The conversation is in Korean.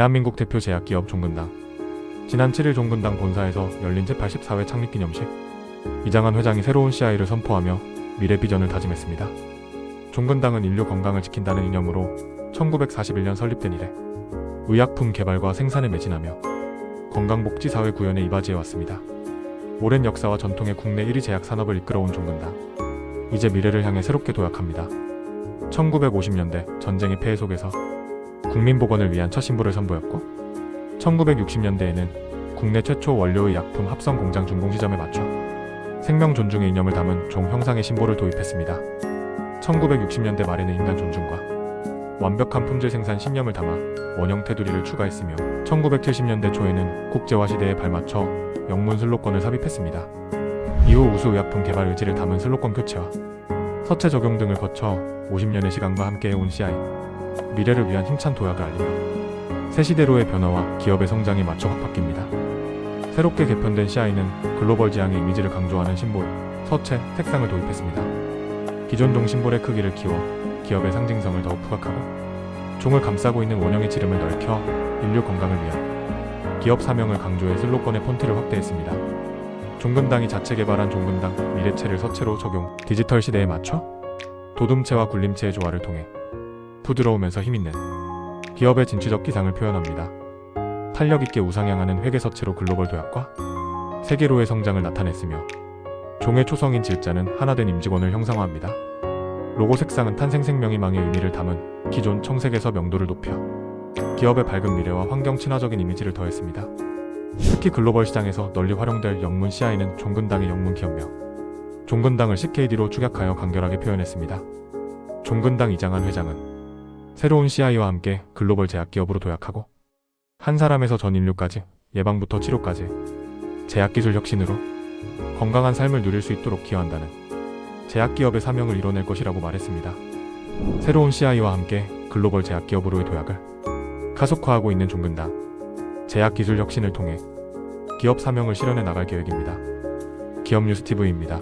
대한민국 대표 제약기업 종근당 지난 7일 종근당 본사에서 열린 제84회 창립기념식 이장한 회장이 새로운 CI를 선포하며 미래 비전을 다짐했습니다. 종근당은 인류 건강을 지킨다는 이념으로 1941년 설립된 이래 의약품 개발과 생산에 매진하며 건강복지사회 구현에 이바지해 왔습니다. 오랜 역사와 전통의 국내 1위 제약 산업을 이끌어온 종근당 이제 미래를 향해 새롭게 도약합니다. 1950년대 전쟁의 폐해 속에서 국민 복원을 위한 첫 신부를 선보였고 1960년대에는 국내 최초 원료의 약품 합성 공장 준공 시점에 맞춰 생명 존중의 이념을 담은 종 형상의 신보를 도입했습니다. 1960년대 말에는 인간 존중과 완벽한 품질 생산 신념을 담아 원형 테두리를 추가했으며 1970년대 초에는 국제화 시대에 발맞춰 영문 슬로건을 삽입했습니다. 이후 우수 의약품 개발 의지를 담은 슬로건 교체와 서체 적용 등을 거쳐 50년의 시간과 함께해온 CI 미래를 위한 힘찬 도약을 알리며 새 시대로의 변화와 기업의 성장에 맞춰 확 바뀝니다. 새롭게 개편된 CI는 글로벌 지향의 이미지를 강조하는 심볼, 서체, 색상을 도입했습니다. 기존 종 심볼의 크기를 키워 기업의 상징성을 더욱 부각하고 종을 감싸고 있는 원형의 지름을 넓혀 인류 건강을 위한 기업 사명을 강조해 슬로건의 폰트를 확대했습니다. 종근당이 자체 개발한 종근당 미래체를 서체로 적용 디지털 시대에 맞춰 도둠체와 굴림체의 조화를 통해 부드러우면서 힘있는 기업의 진취적 기상을 표현합니다. 탄력 있게 우상향하는 회계서체로 글로벌 도약과 세계로의 성장을 나타냈으며 종의 초성인 질자는 하나된 임직원을 형상화합니다. 로고 색상은 탄생 생명희망의 의미를 담은 기존 청색에서 명도를 높여 기업의 밝은 미래와 환경 친화적인 이미지를 더했습니다. 특히 글로벌 시장에서 널리 활용될 영문 CI는 종근당의 영문 기업명 종근당을 CKD로 축약하여 간결하게 표현했습니다. 종근당 이장한 회장은 새로운 CI와 함께 글로벌 제약기업으로 도약하고 한 사람에서 전 인류까지 예방부터 치료까지 제약기술 혁신으로 건강한 삶을 누릴 수 있도록 기여한다는 제약기업의 사명을 이뤄낼 것이라고 말했습니다. 새로운 CI와 함께 글로벌 제약기업으로의 도약을 가속화하고 있는 종근당 제약기술 혁신을 통해 기업 사명을 실현해 나갈 계획입니다. 기업 뉴스 TV입니다.